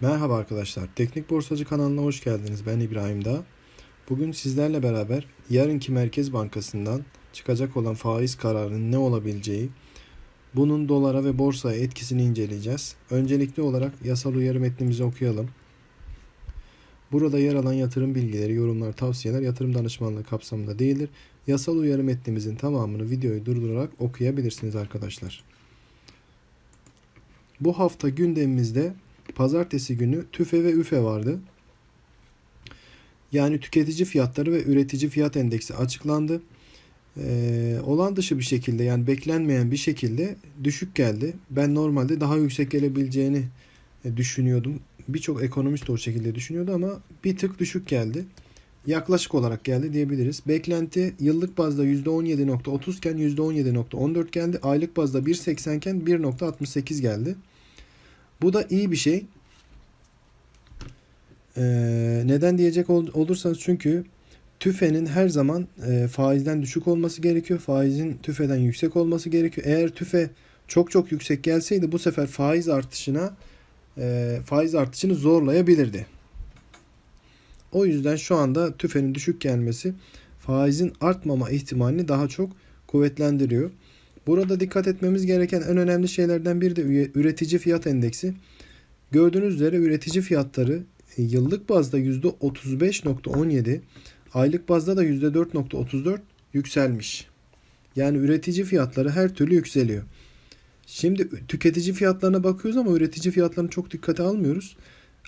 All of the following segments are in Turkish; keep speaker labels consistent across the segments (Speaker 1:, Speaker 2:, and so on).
Speaker 1: Merhaba arkadaşlar. Teknik Borsacı kanalına hoş geldiniz. Ben İbrahim Dağ. Bugün sizlerle beraber yarınki Merkez Bankası'ndan çıkacak olan faiz kararının ne olabileceği, bunun dolara ve borsaya etkisini inceleyeceğiz. Öncelikli olarak yasal uyarı metnimizi okuyalım. Burada yer alan yatırım bilgileri, yorumlar, tavsiyeler yatırım danışmanlığı kapsamında değildir. Yasal uyarı metnimizin tamamını videoyu durdurarak okuyabilirsiniz arkadaşlar. Bu hafta gündemimizde pazartesi günü TÜFE ve ÜFE vardı. Yani tüketici fiyatları ve üretici fiyat endeksi açıklandı. Ee, olan dışı bir şekilde yani beklenmeyen bir şekilde düşük geldi. Ben normalde daha yüksek gelebileceğini e, düşünüyordum. Birçok ekonomist de o şekilde düşünüyordu ama bir tık düşük geldi. Yaklaşık olarak geldi diyebiliriz. Beklenti yıllık bazda %17.30 iken %17.14 geldi. Aylık bazda 1.80 iken 1.68 geldi. Bu da iyi bir şey. Ee, neden diyecek ol- olursanız çünkü tüfenin her zaman e, faizden düşük olması gerekiyor. Faizin tüfeden yüksek olması gerekiyor. Eğer tüfe çok çok yüksek gelseydi bu sefer faiz artışına e, faiz artışını zorlayabilirdi. O yüzden şu anda tüfenin düşük gelmesi faizin artmama ihtimalini daha çok kuvvetlendiriyor. Burada dikkat etmemiz gereken en önemli şeylerden biri de üretici fiyat endeksi. Gördüğünüz üzere üretici fiyatları e, yıllık bazda %35.17, aylık bazda da %4.34 yükselmiş. Yani üretici fiyatları her türlü yükseliyor. Şimdi tüketici fiyatlarına bakıyoruz ama üretici fiyatlarını çok dikkate almıyoruz.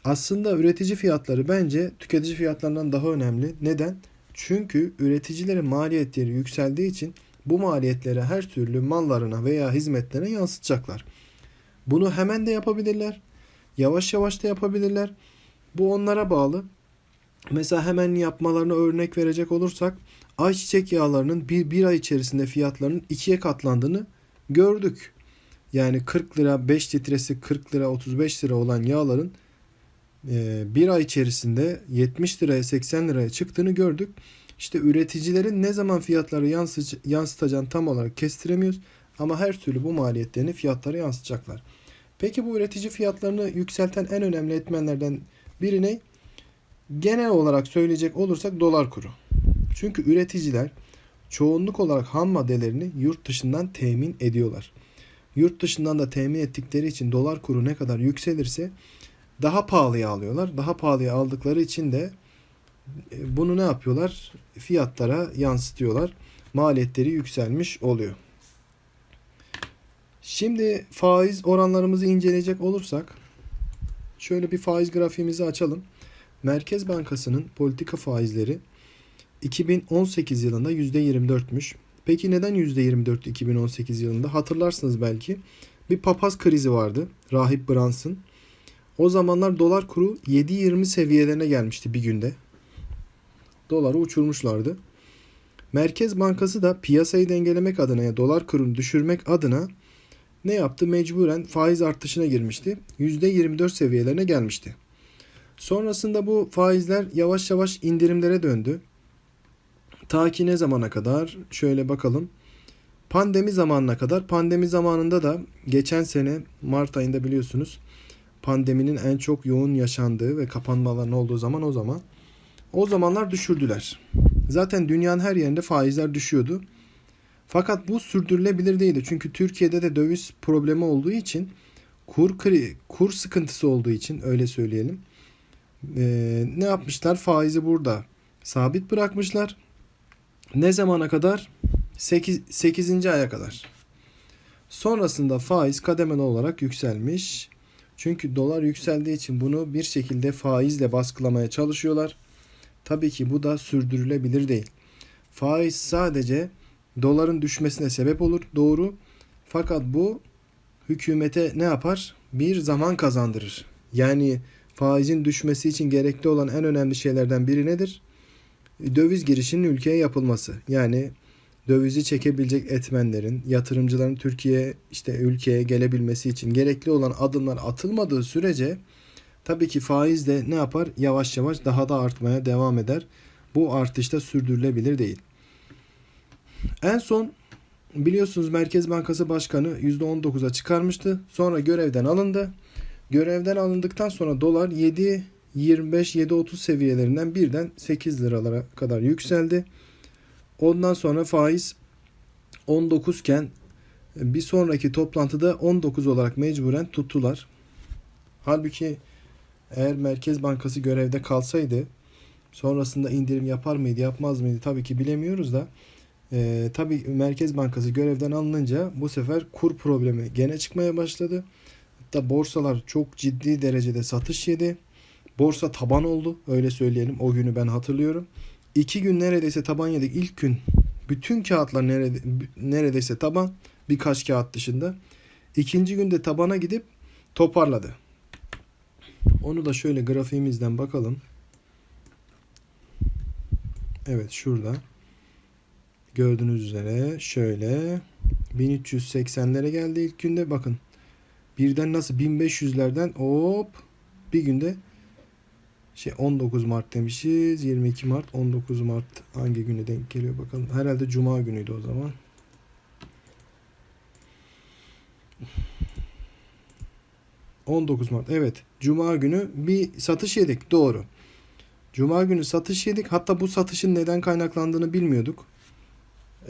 Speaker 1: Aslında üretici fiyatları bence tüketici fiyatlarından daha önemli. Neden? Çünkü üreticilerin maliyetleri yükseldiği için bu maliyetleri her türlü mallarına veya hizmetlerine yansıtacaklar. Bunu hemen de yapabilirler. Yavaş yavaş da yapabilirler. Bu onlara bağlı. Mesela hemen yapmalarına örnek verecek olursak ayçiçek yağlarının bir, bir ay içerisinde fiyatlarının ikiye katlandığını gördük. Yani 40 lira 5 litresi 40 lira 35 lira olan yağların e, bir ay içerisinde 70 liraya 80 liraya çıktığını gördük. İşte üreticilerin ne zaman fiyatları yansıt yansıtacağını tam olarak kestiremiyoruz. Ama her türlü bu maliyetlerini fiyatlara yansıtacaklar. Peki bu üretici fiyatlarını yükselten en önemli etmenlerden biri ne? Genel olarak söyleyecek olursak dolar kuru. Çünkü üreticiler çoğunluk olarak ham maddelerini yurt dışından temin ediyorlar. Yurt dışından da temin ettikleri için dolar kuru ne kadar yükselirse daha pahalıya alıyorlar. Daha pahalıya aldıkları için de bunu ne yapıyorlar? Fiyatlara yansıtıyorlar. Maliyetleri yükselmiş oluyor. Şimdi faiz oranlarımızı inceleyecek olursak şöyle bir faiz grafiğimizi açalım. Merkez Bankası'nın politika faizleri 2018 yılında %24'müş. Peki neden %24 2018 yılında? Hatırlarsınız belki. Bir papaz krizi vardı. Rahip Brunson. O zamanlar dolar kuru 7.20 seviyelerine gelmişti bir günde. Doları uçurmuşlardı. Merkez Bankası da piyasayı dengelemek adına ya dolar kurunu düşürmek adına ne yaptı? Mecburen faiz artışına girmişti. %24 seviyelerine gelmişti. Sonrasında bu faizler yavaş yavaş indirimlere döndü. Ta ki ne zamana kadar? Şöyle bakalım. Pandemi zamanına kadar. Pandemi zamanında da geçen sene Mart ayında biliyorsunuz pandeminin en çok yoğun yaşandığı ve kapanmaların olduğu zaman o zaman. O zamanlar düşürdüler. Zaten dünyanın her yerinde faizler düşüyordu. Fakat bu sürdürülebilir değildi. Çünkü Türkiye'de de döviz problemi olduğu için kur kri, kur sıkıntısı olduğu için öyle söyleyelim. Ee, ne yapmışlar? Faizi burada sabit bırakmışlar. Ne zamana kadar? 8, 8. aya kadar. Sonrasında faiz kademeli olarak yükselmiş. Çünkü dolar yükseldiği için bunu bir şekilde faizle baskılamaya çalışıyorlar. Tabii ki bu da sürdürülebilir değil. Faiz sadece doların düşmesine sebep olur doğru. Fakat bu hükümete ne yapar? Bir zaman kazandırır. Yani faizin düşmesi için gerekli olan en önemli şeylerden biri nedir? Döviz girişinin ülkeye yapılması. Yani dövizi çekebilecek etmenlerin, yatırımcıların Türkiye işte ülkeye gelebilmesi için gerekli olan adımlar atılmadığı sürece tabii ki faiz de ne yapar? Yavaş yavaş daha da artmaya devam eder. Bu artışta sürdürülebilir değil. En son biliyorsunuz Merkez Bankası Başkanı %19'a çıkarmıştı. Sonra görevden alındı. Görevden alındıktan sonra dolar 7 25 7.30 seviyelerinden birden 8 liralara kadar yükseldi. Ondan sonra faiz 19 iken bir sonraki toplantıda 19 olarak mecburen tuttular. Halbuki eğer Merkez Bankası görevde kalsaydı sonrasında indirim yapar mıydı yapmaz mıydı tabii ki bilemiyoruz da e, tabii Merkez Bankası görevden alınınca bu sefer kur problemi gene çıkmaya başladı. Hatta borsalar çok ciddi derecede satış yedi. Borsa taban oldu öyle söyleyelim o günü ben hatırlıyorum. İki gün neredeyse taban yedik. İlk gün bütün kağıtlar nerede, neredeyse taban birkaç kağıt dışında. İkinci günde tabana gidip toparladı. Onu da şöyle grafiğimizden bakalım. Evet şurada. Gördüğünüz üzere şöyle 1380'lere geldi ilk günde. Bakın birden nasıl 1500'lerden hop bir günde şey 19 Mart demişiz. 22 Mart 19 Mart hangi güne denk geliyor bakalım. Herhalde cuma günüydü o zaman. ...19 Mart evet Cuma günü bir satış yedik doğru. Cuma günü satış yedik hatta bu satışın neden kaynaklandığını bilmiyorduk.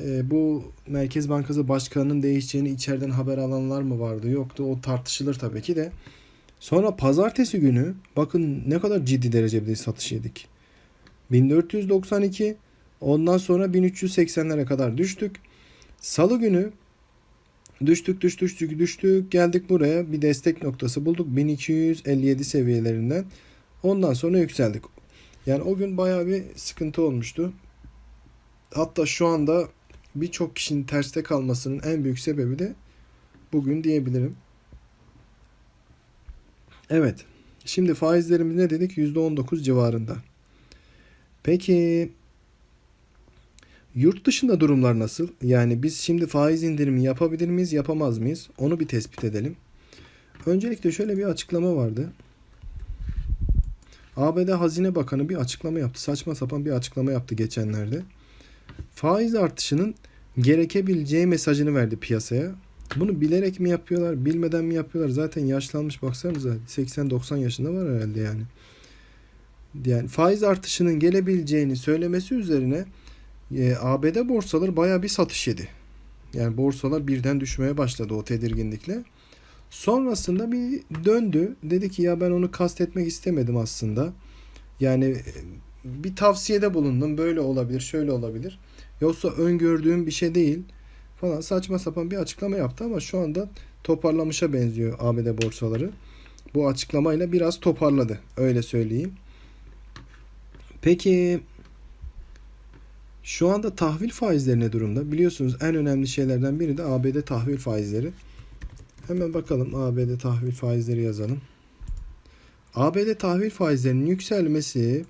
Speaker 1: Ee, bu Merkez Bankası Başkanı'nın değişeceğini içeriden haber alanlar mı vardı yoktu o tartışılır tabii ki de. Sonra pazartesi günü bakın ne kadar ciddi derecede bir satış yedik. 1492 ondan sonra 1380'lere kadar düştük. Salı günü düştük düştük düştük geldik buraya bir destek noktası bulduk 1257 seviyelerinden. Ondan sonra yükseldik. Yani o gün bayağı bir sıkıntı olmuştu. Hatta şu anda birçok kişinin terste kalmasının en büyük sebebi de bugün diyebilirim. Evet. Şimdi faizlerimiz ne dedik? %19 civarında. Peki yurt dışında durumlar nasıl? Yani biz şimdi faiz indirimi yapabilir miyiz, yapamaz mıyız? Onu bir tespit edelim. Öncelikle şöyle bir açıklama vardı. ABD Hazine Bakanı bir açıklama yaptı. Saçma sapan bir açıklama yaptı geçenlerde. Faiz artışının gerekebileceği mesajını verdi piyasaya. Bunu bilerek mi yapıyorlar, bilmeden mi yapıyorlar? Zaten yaşlanmış baksanıza 80-90 yaşında var herhalde yani. Yani faiz artışının gelebileceğini söylemesi üzerine e, ABD borsaları baya bir satış yedi. Yani borsalar birden düşmeye başladı o tedirginlikle. Sonrasında bir döndü. Dedi ki ya ben onu kastetmek istemedim aslında. Yani e, bir tavsiyede bulundum. Böyle olabilir, şöyle olabilir. Yoksa öngördüğüm bir şey değil falan saçma sapan bir açıklama yaptı ama şu anda toparlamışa benziyor ABD borsaları. Bu açıklamayla biraz toparladı. Öyle söyleyeyim. Peki şu anda tahvil faizleri ne durumda? Biliyorsunuz en önemli şeylerden biri de ABD tahvil faizleri. Hemen bakalım ABD tahvil faizleri yazalım. ABD tahvil faizlerinin yükselmesi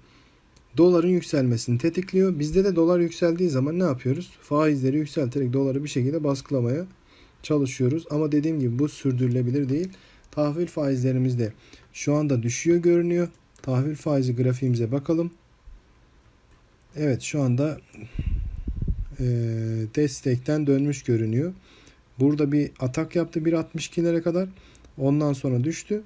Speaker 1: doların yükselmesini tetikliyor. Bizde de dolar yükseldiği zaman ne yapıyoruz? Faizleri yükselterek doları bir şekilde baskılamaya çalışıyoruz. Ama dediğim gibi bu sürdürülebilir değil. Tahvil faizlerimiz de şu anda düşüyor görünüyor. Tahvil faizi grafiğimize bakalım. Evet şu anda e, destekten dönmüş görünüyor. Burada bir atak yaptı 1.62'lere kadar. Ondan sonra düştü.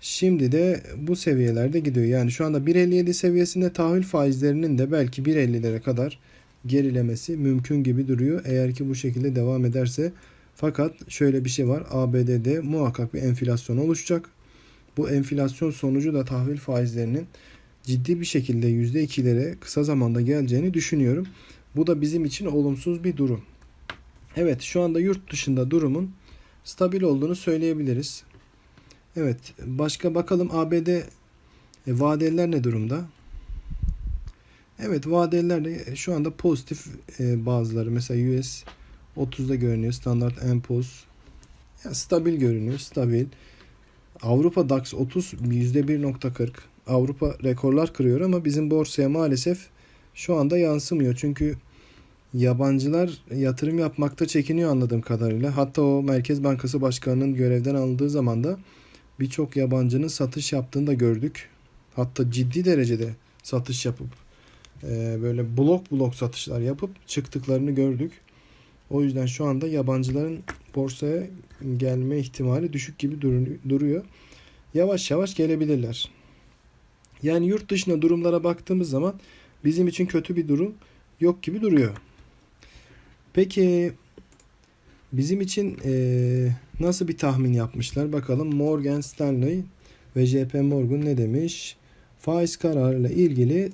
Speaker 1: Şimdi de bu seviyelerde gidiyor. Yani şu anda 1.57 seviyesinde tahvil faizlerinin de belki 1.50'lere kadar gerilemesi mümkün gibi duruyor. Eğer ki bu şekilde devam ederse. Fakat şöyle bir şey var. ABD'de muhakkak bir enflasyon oluşacak. Bu enflasyon sonucu da tahvil faizlerinin ciddi bir şekilde %2'lere kısa zamanda geleceğini düşünüyorum. Bu da bizim için olumsuz bir durum. Evet şu anda yurt dışında durumun stabil olduğunu söyleyebiliriz. Evet başka bakalım ABD e, vadeliler ne durumda? Evet vadeliler de şu anda pozitif e, bazıları. Mesela US 30'da görünüyor. Standart Poor's yani stabil görünüyor. Stabil. Avrupa DAX 30 %1.40. Avrupa rekorlar kırıyor ama bizim borsaya maalesef şu anda yansımıyor. Çünkü yabancılar yatırım yapmakta çekiniyor anladığım kadarıyla. Hatta o Merkez Bankası Başkanı'nın görevden alındığı zaman da birçok yabancının satış yaptığını da gördük. Hatta ciddi derecede satış yapıp e, böyle blok blok satışlar yapıp çıktıklarını gördük. O yüzden şu anda yabancıların borsaya gelme ihtimali düşük gibi duruyor. yavaş yavaş gelebilirler. Yani yurt dışına durumlara baktığımız zaman bizim için kötü bir durum yok gibi duruyor. Peki bizim için eee, nasıl bir tahmin yapmışlar? Bakalım Morgan Stanley ve JP Morgan ne demiş? Faiz kararıyla ilgili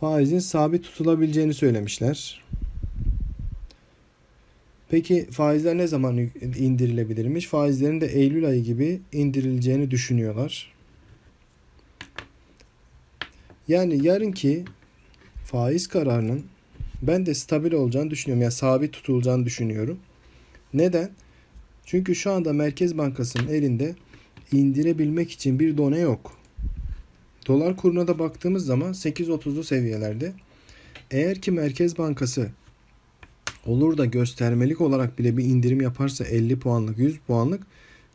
Speaker 1: faizin sabit tutulabileceğini söylemişler. Peki faizler ne zaman indirilebilirmiş? Faizlerin de Eylül ayı gibi indirileceğini düşünüyorlar. Yani yarınki faiz kararının ben de stabil olacağını düşünüyorum. Yani sabit tutulacağını düşünüyorum. Neden? Çünkü şu anda Merkez Bankası'nın elinde indirebilmek için bir done yok. Dolar kuruna da baktığımız zaman 8.30'lu seviyelerde. Eğer ki Merkez Bankası olur da göstermelik olarak bile bir indirim yaparsa 50 puanlık 100 puanlık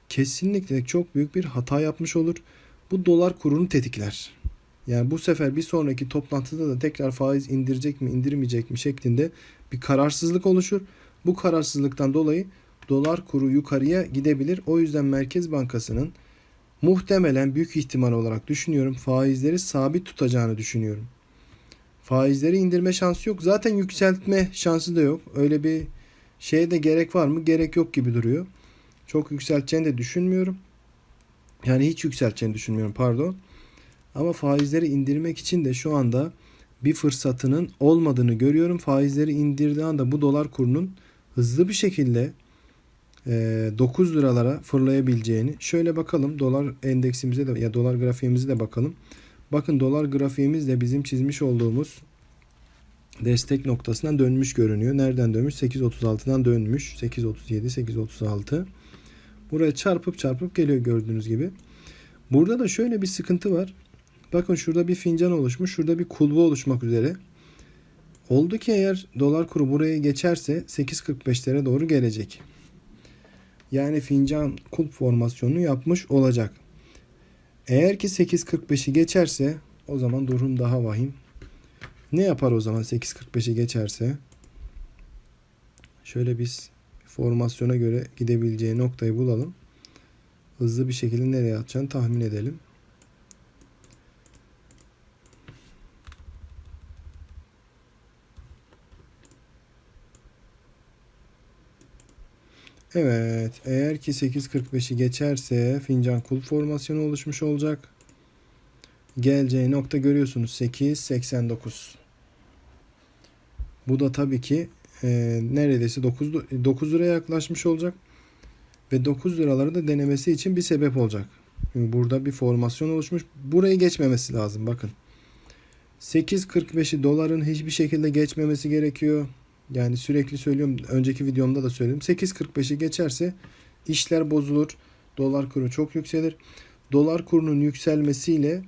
Speaker 1: kesinlikle çok büyük bir hata yapmış olur. Bu dolar kurunu tetikler. Yani bu sefer bir sonraki toplantıda da tekrar faiz indirecek mi indirmeyecek mi şeklinde bir kararsızlık oluşur. Bu kararsızlıktan dolayı dolar kuru yukarıya gidebilir. O yüzden Merkez Bankası'nın muhtemelen büyük ihtimal olarak düşünüyorum faizleri sabit tutacağını düşünüyorum. Faizleri indirme şansı yok. Zaten yükseltme şansı da yok. Öyle bir şeye de gerek var mı? Gerek yok gibi duruyor. Çok yükselteceğini de düşünmüyorum. Yani hiç yükselteceğini düşünmüyorum pardon. Ama faizleri indirmek için de şu anda bir fırsatının olmadığını görüyorum. Faizleri indirdiği anda bu dolar kurunun hızlı bir şekilde 9 liralara fırlayabileceğini. Şöyle bakalım dolar endeksimize de ya dolar grafiğimize de bakalım. Bakın dolar grafiğimiz de bizim çizmiş olduğumuz destek noktasından dönmüş görünüyor. Nereden dönmüş? 8.36'dan dönmüş. 8.37, 8.36. Buraya çarpıp çarpıp geliyor gördüğünüz gibi. Burada da şöyle bir sıkıntı var. Bakın şurada bir fincan oluşmuş. Şurada bir kulbu oluşmak üzere. Oldu ki eğer dolar kuru buraya geçerse 8.45'lere doğru gelecek. Yani fincan kulp formasyonunu yapmış olacak. Eğer ki 8.45'i geçerse o zaman durum daha vahim. Ne yapar o zaman 8.45'i geçerse? Şöyle biz formasyona göre gidebileceği noktayı bulalım. Hızlı bir şekilde nereye atacağını tahmin edelim. Evet, eğer ki 8.45'i geçerse fincan kulp formasyonu oluşmuş olacak. Geleceği nokta görüyorsunuz 8.89. Bu da tabii ki e, neredeyse 9, 9 liraya yaklaşmış olacak. Ve 9 liraları da denemesi için bir sebep olacak. Çünkü burada bir formasyon oluşmuş. Burayı geçmemesi lazım bakın. 8.45'i doların hiçbir şekilde geçmemesi gerekiyor. Yani sürekli söylüyorum. Önceki videomda da söyledim. 8.45'i geçerse işler bozulur. Dolar kuru çok yükselir. Dolar kurunun yükselmesiyle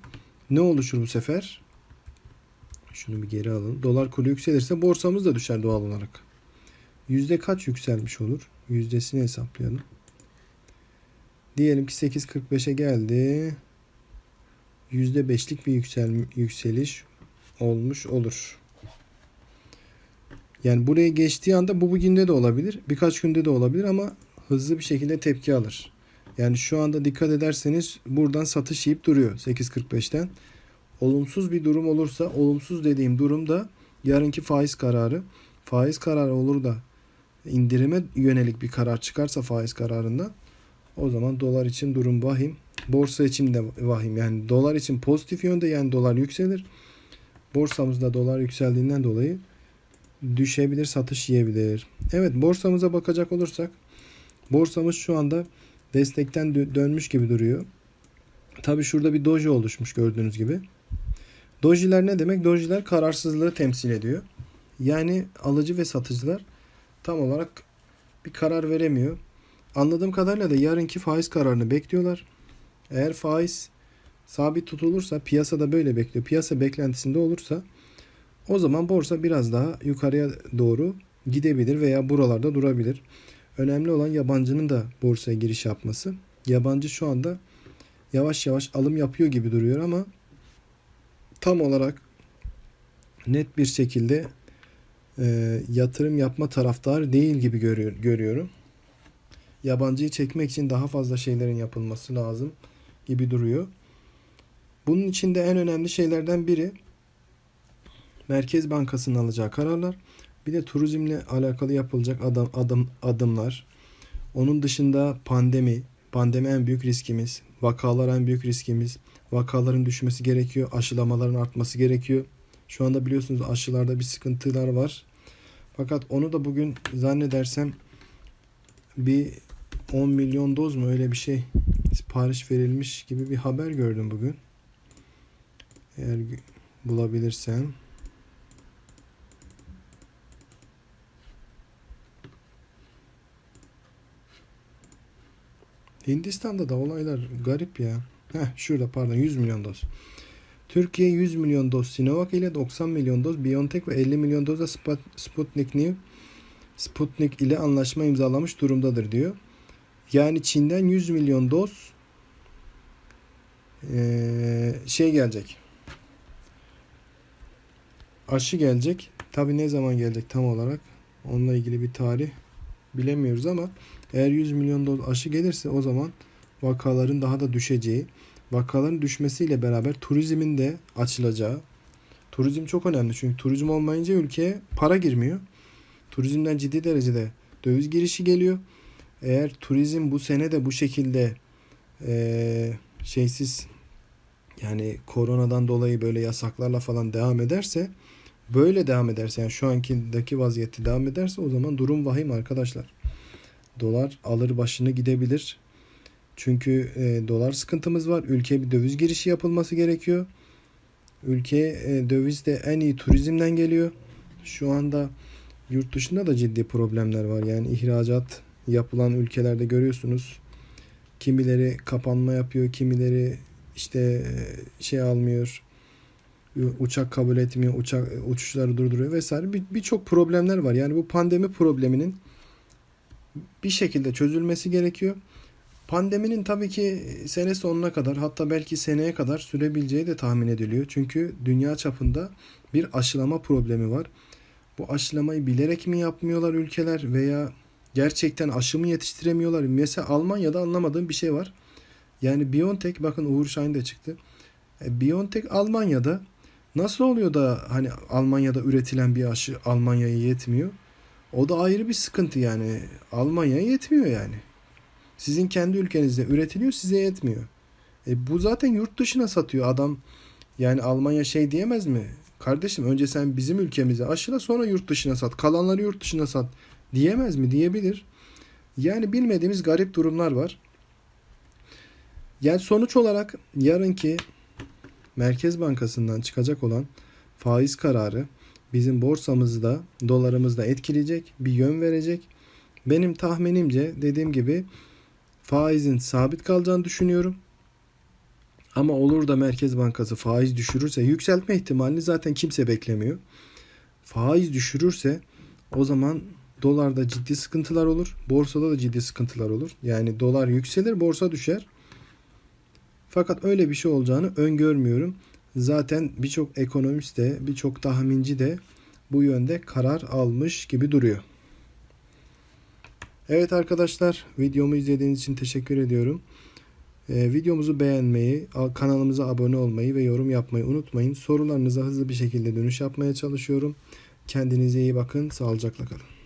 Speaker 1: ne oluşur bu sefer? Şunu bir geri alın. Dolar kuru yükselirse borsamız da düşer doğal olarak. Yüzde kaç yükselmiş olur? Yüzdesini hesaplayalım. Diyelim ki 8.45'e geldi. Yüzde beşlik bir yüksel, yükseliş olmuş olur. Yani buraya geçtiği anda bu bugünde de olabilir. Birkaç günde de olabilir ama hızlı bir şekilde tepki alır. Yani şu anda dikkat ederseniz buradan satış yiyip duruyor 8.45'ten. Olumsuz bir durum olursa olumsuz dediğim durumda yarınki faiz kararı. Faiz kararı olur da indirime yönelik bir karar çıkarsa faiz kararında o zaman dolar için durum vahim. Borsa için de vahim. Yani dolar için pozitif yönde yani dolar yükselir. Borsamızda dolar yükseldiğinden dolayı düşebilir, satış yiyebilir. Evet borsamıza bakacak olursak borsamız şu anda destekten dönmüş gibi duruyor. Tabi şurada bir doji oluşmuş gördüğünüz gibi. Dojiler ne demek? Dojiler kararsızlığı temsil ediyor. Yani alıcı ve satıcılar tam olarak bir karar veremiyor. Anladığım kadarıyla da yarınki faiz kararını bekliyorlar. Eğer faiz sabit tutulursa piyasada böyle bekliyor. Piyasa beklentisinde olursa o zaman borsa biraz daha yukarıya doğru gidebilir veya buralarda durabilir. Önemli olan yabancının da borsaya giriş yapması. Yabancı şu anda yavaş yavaş alım yapıyor gibi duruyor ama tam olarak net bir şekilde e, yatırım yapma taraftarı değil gibi görüyor, görüyorum. Yabancıyı çekmek için daha fazla şeylerin yapılması lazım gibi duruyor. Bunun içinde en önemli şeylerden biri Merkez Bankası'nın alacağı kararlar. Bir de turizmle alakalı yapılacak adım, adım, adımlar. Onun dışında pandemi. Pandemi en büyük riskimiz. Vakalar en büyük riskimiz. Vakaların düşmesi gerekiyor. Aşılamaların artması gerekiyor. Şu anda biliyorsunuz aşılarda bir sıkıntılar var. Fakat onu da bugün zannedersem bir 10 milyon doz mu öyle bir şey sipariş verilmiş gibi bir haber gördüm bugün. Eğer bulabilirsem. Hindistan'da da olaylar garip ya. Heh şurada pardon 100 milyon doz. Türkiye 100 milyon doz Sinovac ile 90 milyon doz BioNTech ve 50 milyon doz da Sput- Sputnik New Sputnik ile anlaşma imzalamış durumdadır diyor. Yani Çin'den 100 milyon doz eee, şey gelecek. Aşı gelecek. Tabi ne zaman gelecek tam olarak onunla ilgili bir tarih bilemiyoruz ama eğer 100 milyon doz aşı gelirse o zaman vakaların daha da düşeceği, vakaların düşmesiyle beraber turizmin de açılacağı. Turizm çok önemli çünkü turizm olmayınca ülkeye para girmiyor. Turizmden ciddi derecede döviz girişi geliyor. Eğer turizm bu sene de bu şekilde eee, şeysiz yani koronadan dolayı böyle yasaklarla falan devam ederse böyle devam ederse yani şu ankideki vaziyette devam ederse o zaman durum vahim arkadaşlar. Dolar alır başını gidebilir. Çünkü e, dolar sıkıntımız var. Ülkeye bir döviz girişi yapılması gerekiyor. Ülkeye e, döviz de en iyi turizmden geliyor. Şu anda yurt dışında da ciddi problemler var. Yani ihracat yapılan ülkelerde görüyorsunuz. Kimileri kapanma yapıyor, kimileri işte e, şey almıyor. Uçak kabul etmiyor, uçak uçuşları durduruyor vesaire. Bir- Birçok problemler var. Yani bu pandemi probleminin bir şekilde çözülmesi gerekiyor. Pandeminin tabii ki sene sonuna kadar hatta belki seneye kadar sürebileceği de tahmin ediliyor. Çünkü dünya çapında bir aşılama problemi var. Bu aşılamayı bilerek mi yapmıyorlar ülkeler veya gerçekten aşı mı yetiştiremiyorlar? Mesela Almanya'da anlamadığım bir şey var. Yani BioNTech bakın Uğur Şahin de çıktı. E, BioNTech Almanya'da nasıl oluyor da hani Almanya'da üretilen bir aşı Almanya'ya yetmiyor? O da ayrı bir sıkıntı yani. Almanya'ya yetmiyor yani. Sizin kendi ülkenizde üretiliyor size yetmiyor. E bu zaten yurt dışına satıyor adam. Yani Almanya şey diyemez mi? Kardeşim önce sen bizim ülkemize aşıla sonra yurt dışına sat. Kalanları yurt dışına sat. Diyemez mi? Diyebilir. Yani bilmediğimiz garip durumlar var. Yani sonuç olarak yarınki Merkez Bankası'ndan çıkacak olan faiz kararı bizim borsamızı da dolarımızı da etkileyecek, bir yön verecek. Benim tahminimce dediğim gibi faizin sabit kalacağını düşünüyorum. Ama olur da Merkez Bankası faiz düşürürse yükseltme ihtimalini zaten kimse beklemiyor. Faiz düşürürse o zaman dolarda ciddi sıkıntılar olur. Borsada da ciddi sıkıntılar olur. Yani dolar yükselir, borsa düşer. Fakat öyle bir şey olacağını öngörmüyorum. Zaten birçok ekonomist de, birçok tahminci de bu yönde karar almış gibi duruyor. Evet arkadaşlar, videomu izlediğiniz için teşekkür ediyorum. Ee, videomuzu beğenmeyi, kanalımıza abone olmayı ve yorum yapmayı unutmayın. Sorularınıza hızlı bir şekilde dönüş yapmaya çalışıyorum. Kendinize iyi bakın, sağlıcakla kalın.